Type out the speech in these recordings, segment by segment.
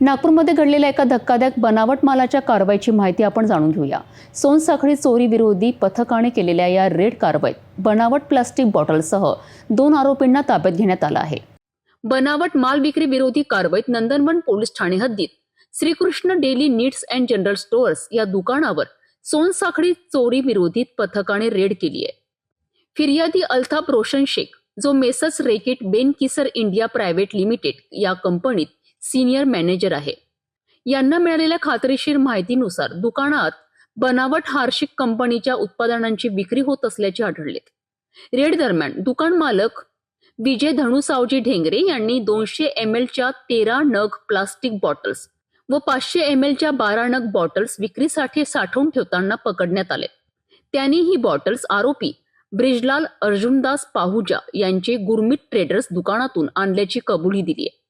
नागपूरमध्ये घडलेल्या एका धक्कादायक बनावट मालाच्या कारवाईची माहिती आपण जाणून घेऊया. सोनसाखळी चोरी विरोधी पथकाने केलेल्या या रेड कारवाईत बनावट प्लास्टिक बॉटलसह दोन आरोपींना ताब्यात घेण्यात आलं आहे. बनावट माल विक्री विरोधी कारवाईत नंदनवन पोलीस ठाणे हद्दीत. Shrikrishna daily needs and general stores या दुकानावर सोनसाखळी चोरी विरोधी पथकाने रेड केली आहे. फिर्यादी अल्ताफ रोशन शेख जो messrs Reckitt Benckiser India private limited या कंपनीत सिनियर मॅनेजर आहे. यांना मिळालेल्या खात्रीशीर माहितीनुसार दुकानात बनावट हार्शिक कंपनीच्या उत्पादनांची विक्री होत असल्याचे आढळले. रेड दरम्यान दुकान मालक विजय धनुसावजी ढेंगरे यांनी दोनशे एम एलच्या तेरा नग प्लास्टिक बॉटल्स व पाचशे एम एलच्या बारा नग बॉटल्स विक्रीसाठी साठवून ठेवताना पकडण्यात आले. त्यांनी ही बॉटल्स आरोपी ब्रिजलाल अर्जुनदास पाहुजा यांचे गुरमीत ट्रेडर्स दुकानातून आणल्याची कबुली दिली आहे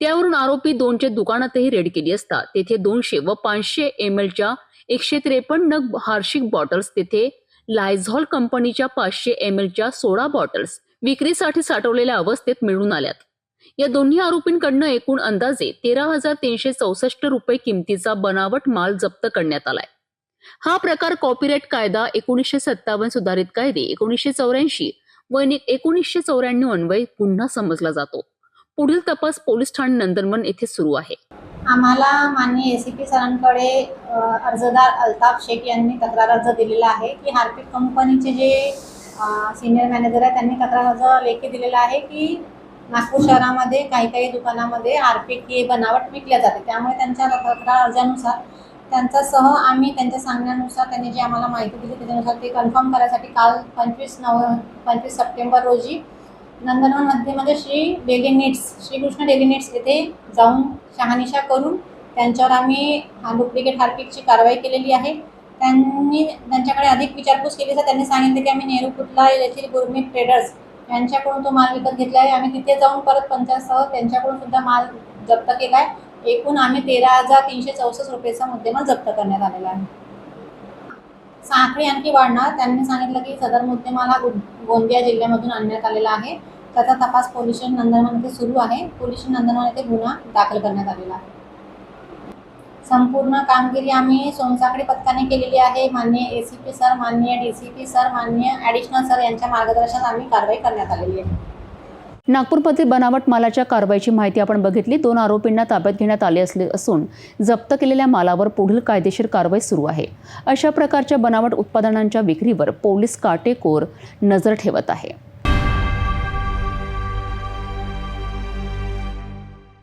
त्यावरून आरोपी दोनचे दुकानातही रेड केली असता. तेथे दोनशे व पाचशे एम एलच्या एकशे त्रेपन्न हार्शिक बॉटल्स तेथे लायझॉल कंपनीच्या पाचशे एम एलच्या सोळा बॉटल्स विक्रीसाठी साठवलेल्या अवस्थेत मिळून आल्यात. या दोन्ही आरोपींकडनं एकूण अंदाजे तेरा हजार तीनशे चौसष्ट रुपये किमतीचा बनावट माल जप्त करण्यात आलाय. हा प्रकार कॉपीराईट कायदा एकोणीसशे सत्तावन्न सुधारित कायदे एकोणीसशे चौऱ्याऐंशी व एकोणीसशे चौऱ्याण्णव अन्वये पुन्हा समजला जातो. पुढील तपास पोलीस ठाणे नंदनवन येथे सुरू आहे. आम्हाला माननीय ए सी पी सरांकडे अर्जदार अल्ताफ शेख यांनी तक्रार अर्ज दिलेला आहे की हार्पिक कंपनीचे जे सिनियर मॅनेजर आहे त्यांनी तक्रार अर्ज लेखी दिलेला आहे की नागपूर शहरामध्ये काही काही दुकानामध्ये हार्पिक हे बनावट विकल्या जाते. त्यामुळे त्यांच्या तक्रार अर्जानुसार त्यांचा सह आम्ही त्यांच्या सांगण्यानुसार त्यांनी जी आम्हाला माहिती दिली त्याच्यानुसार ते कन्फर्म करायसाठी काल पंचवीस नव पंचवीस सप्टेंबर रोजी नंदनवनमध्ये म्हणजे Shri daily needs Shrikrishna daily needs येथे जाऊन शहानिशा करून त्यांच्यावर आम्ही हा डुप्लिकेट हार्पिकची कारवाई केलेली आहे. त्यांनी त्यांच्याकडे अधिक विचारपूस केली तर त्यांनी सांगितले की आम्ही नेहरू कुटला येथील गुरमीत ट्रेडर्स यांच्याकडून तो माल विकत घेतला आहे. आम्ही तिथे जाऊन परत पंचासह त्यांच्याकडून सुद्धा माल जप्त केला आहे. एकूण आम्ही तेरा हजार तीनशे चौसष्ट रुपयेचा मुद्देमाल जप्त करण्यात आलेला आहे. साखळी आणखी वाढणार. त्यांनी सांगितलं की सदर मुद्देमाल हा गोंदिया जिल्ह्यामधून आणण्यात आलेला आहे. त्याचा तपास पोलीस स्टेशन नंदनवन येथे सुरू आहे. पोलीस स्टेशन नंदनवन येथे गुन्हा दाखल करण्यात आलेला आहे. संपूर्ण कामगिरी आम्ही सोनसाखळी पथकाने केलेली आहे. मान्य ए सी पी सर मान्य डी सी पी सर मान्य ॲडिशनल सर यांच्या मार्गदर्शनात आम्ही कारवाई करण्यात आलेली आहे. नागपूरमध्ये बनावट मालाच्या कारवाईची माहिती आपण बघितली. दोन आरोपींना ताब्यात घेण्यात आले असले असून जप्त केलेल्या मालावर पुढील कायदेशीर कारवाई सुरू आहे. अशा प्रकारच्या बनावट उत्पादनांच्या विक्रीवर पोलीस काटेकोर नजर ठेवत आहे.